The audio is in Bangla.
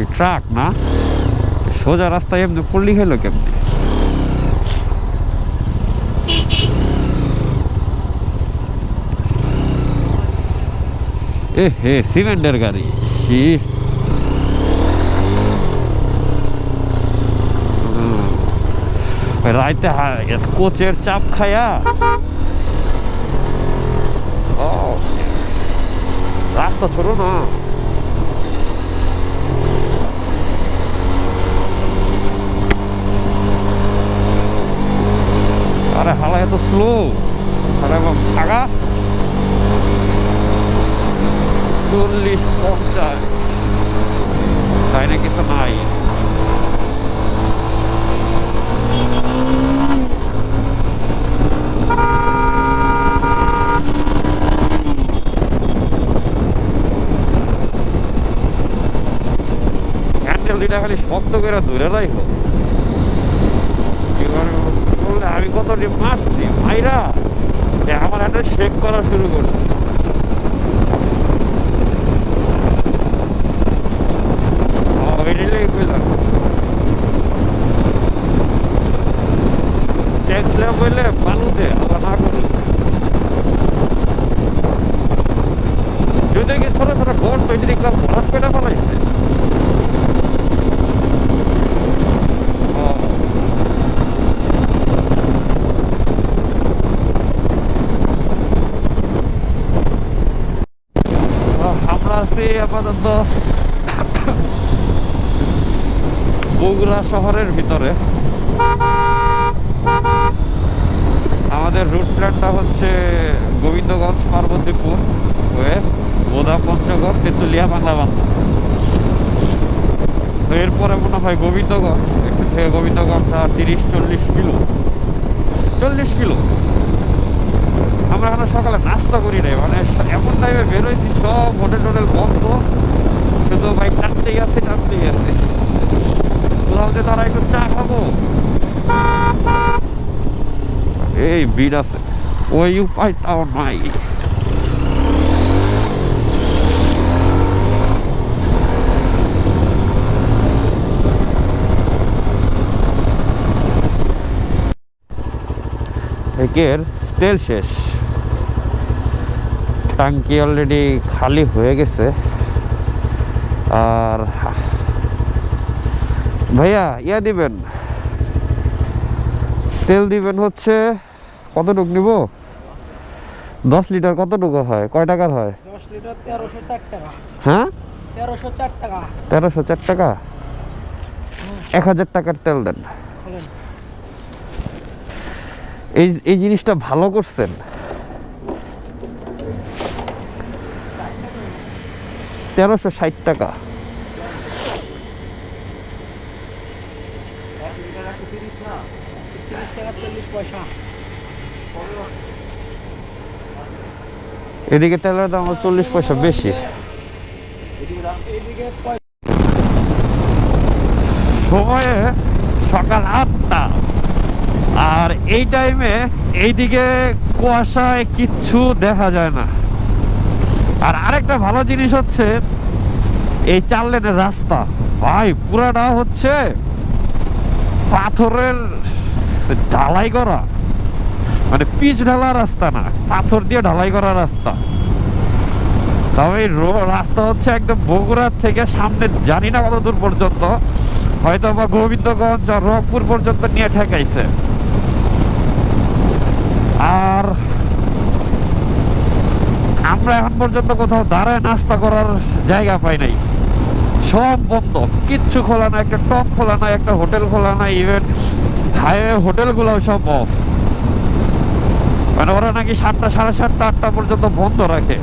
এই ট্রাক না? সোজা রাস্তায় এমনি পল্লি হলো কেমনি? এ হে, সিমেন্টের গাড়ি সি রাইতে কোচের চাপ খায়া। রাস্তা ছোট না আরে স্লো আরে আগা চল্লিশ পঞ্চাশ তাই না কিছু নাই দুইটা খালি শক্ত করে ধরে বললে আমি কত ডিম মারছি মাইরা এ আমার একটা শেক করা শুরু করছে। আবার না যদি ছোট ছোট ঘর তৈরি দেখলাম ভরাট করে ফেলাইছে ও তো আমরা আছি আপাতত। বগুড়া শহরের ভিতরে। আমাদের রুট প্ল্যানটা হচ্ছে গোবিন্দগঞ্জ, পার্বতীপুর, হয়ে বোদা পঞ্চগড়, তেঁতুলিয়া বাংলা বান্ধা তো এরপরে মনে হয় গোবিন্দগঞ্জ, একটু থেকে গোবিন্দগঞ্জ তিরিশ, চল্লিশ কিলো। চল্লিশ কিলো। আমরা এখন সকালে নাস্তা করি নাই মানে এমন টাইমে বেরোইছি সব হোটেল টোটেল বন্ধ। শুধু ভাই টানতেই আছে টানতেই আছে। যে তারা একটু চা খাব। এই ভিড় আছে ওই উপায়টাও নাই। তেল শেষ। টাঙ্কি অলরেডি খালি হয়ে গেছে। আর ভাইয়া ইয়া দিবেন? তেল দিবেন হচ্ছে কতটুক নিব? দশ লিটার কতটুকু হয়? কয় টাকার হয়? হ্যাঁ? তেরোশো চার টাকা। এক হাজার টাকার তেল দেন। এই এই জিনিসটা ভালো করছেন। তেরোশো ষাট টাকা। এদিকে তেলের দাম চল্লিশ পয়সা বেশি। সময়ে সকাল আটটা। আর এই টাইমে এইদিকে কুয়াশায় কিচ্ছু দেখা যায় না। আর আরেকটা ভালো জিনিস হচ্ছে, এই চার লেনের রাস্তা। ভাই, পুরাটা হচ্ছে পাথরের ঢালাই করা। মানে পিচ ঢালা রাস্তা না, পাথর দিয়ে ঢালাই করা রাস্তা। তবে রাস্তা হচ্ছে একদম বগুড়ার থেকে সামনে জানি না কত দূর পর্যন্ত হয়তো বা গোবিন্দগঞ্জ রংপুর পর্যন্ত নিয়ে ঠেকাইছে। আর আমরা এখন পর্যন্ত কোথাও দাঁড়ায় নাস্তা করার জায়গা পাই নাই। সব বন্ধ। কিচ্ছু খোলা না একটা টক খোলা না একটা হোটেল খোলা না ইভেন হাইওয়ে হোটেলগুলোও সব অফ মানে ওরা নাকি সাতটা, সাড়ে সাতটা, আটটা পর্যন্ত বন্ধ রাখে।